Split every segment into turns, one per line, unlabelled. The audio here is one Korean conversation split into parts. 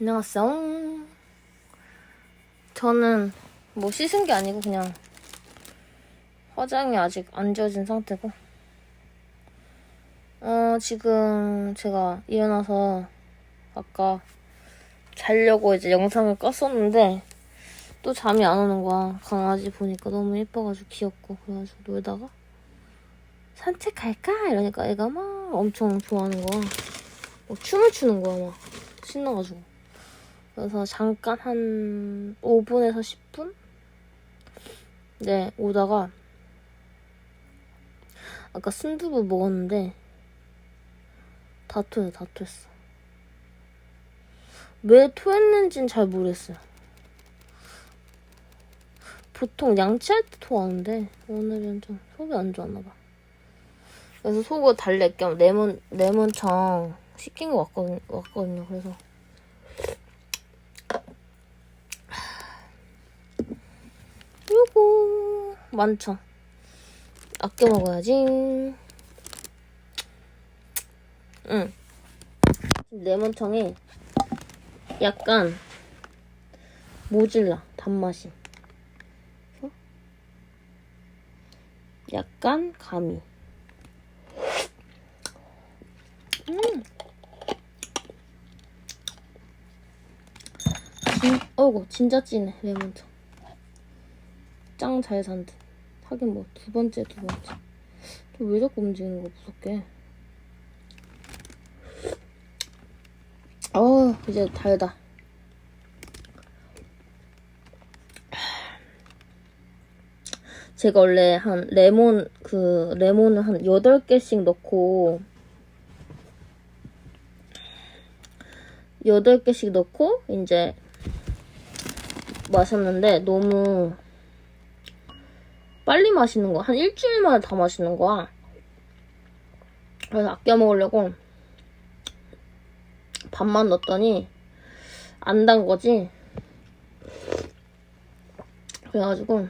안녕하세요. 저는 뭐 씻은 게 아니고 그냥 화장이 아직 안 지워진 상태고. 어, 지금 제가 일어나서 아까 자려고 이제 영상을 껐었는데 또 잠이 안 오는 거야. 강아지 보니까 너무 예뻐가지고 귀엽고 그래가지고 놀다가 산책할까? 이러니까 애가 막 엄청 좋아하는 거야. 막 춤을 추는 거야, 막. 신나가지고. 그래서 잠깐 한 5분에서 10분? 네, 오다가 아까 순두부 먹었는데 다 토해, 다 토했어. 왜 토했는지는 잘 모르겠어요. 보통 양치할 때 토하는데 오늘은 좀 속이 안 좋았나 봐. 그래서 속을 달랠 겸 레몬 레몬청 시킨 거 왔거든, 왔거든요. 그래서 요거 많죠. 아껴 먹어야지. 응. 레몬청에 약간 모질라 단맛이. 어? 약간 감이. 음. 진, 어이구, 진짜 진해, 레몬청. 짱 잘 산 듯. 하긴 뭐, 두 번째, 두 번째. 저왜 자꾸 움직이는 거 무섭게. 어 이제 달다. 제가 원래 한 레몬, 그, 레몬을 한 8개씩 넣고, 8개씩 넣고, 이제, 마셨는데, 너무, 빨리 마시는 거야. 한 일주일 만에 다 마시는 거야. 그래서 아껴 먹으려고, 반만 넣었더니, 안 단 거지. 그래가지고,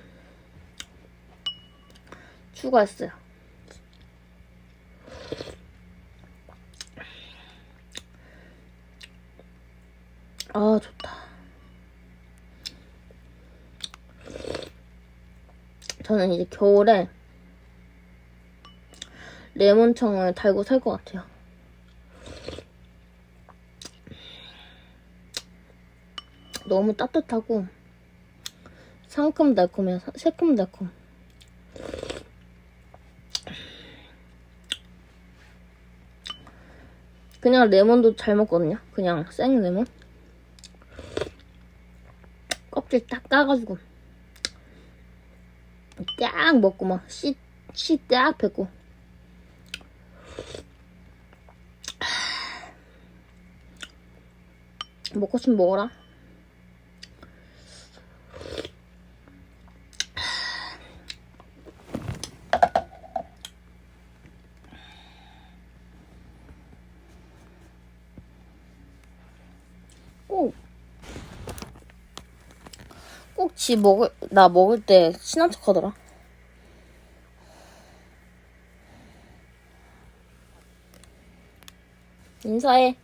추가했어요. 아, 좋다. 저는 이제 겨울에 레몬청을 달고 살 것 같아요. 너무 따뜻하고 상큼달콤해요. 사- 새콤달콤. 그냥 레몬도 잘 먹거든요. 그냥 생 레몬. 껍질 딱 까가지고 딱 먹고 막 씨, 씨딱 뱉고 먹고 싶으면 먹어라. 꼭, 꼭 지 먹을, 나 먹을 때 친한 척 하더라. 인사해.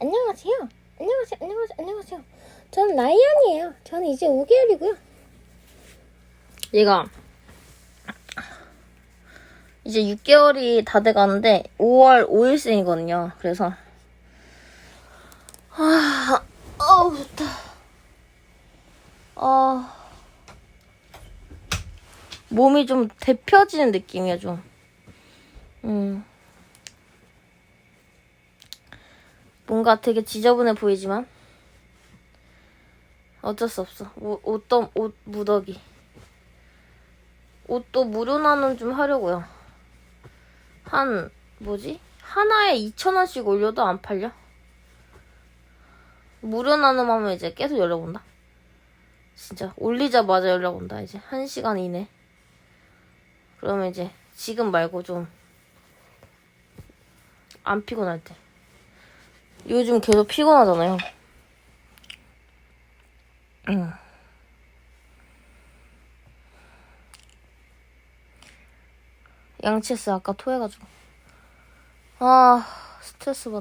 안녕하세요. 안녕하세요. 안녕하세요. 안녕하세요. 저는 라이언이에요. 저는 이제 5개월이고요. 얘가 이제 6개월이 다 돼가는데 5월 5일생이거든요. 그래서 아, 어우 좋다. 아, 몸이 좀 데펴지는 느낌이야 좀. 음. 뭔가 되게 지저분해 보이지만 어쩔 수 없어. 옷, 옷도 옷 무더기. 옷도 무료 나눔 좀 하려고요. 한 뭐지? 하나에 2,000원씩 올려도 안 팔려? 무료 나눔 하면 이제 계속 온다. 진짜 올리자마자 연락 온다 이제 한 시간 이내. 그러면 이제 지금 말고 좀 안 피곤할 때. 요즘 계속 피곤하잖아요. 응. 양치했어 아까 토해가지고. 아 스트레스 받.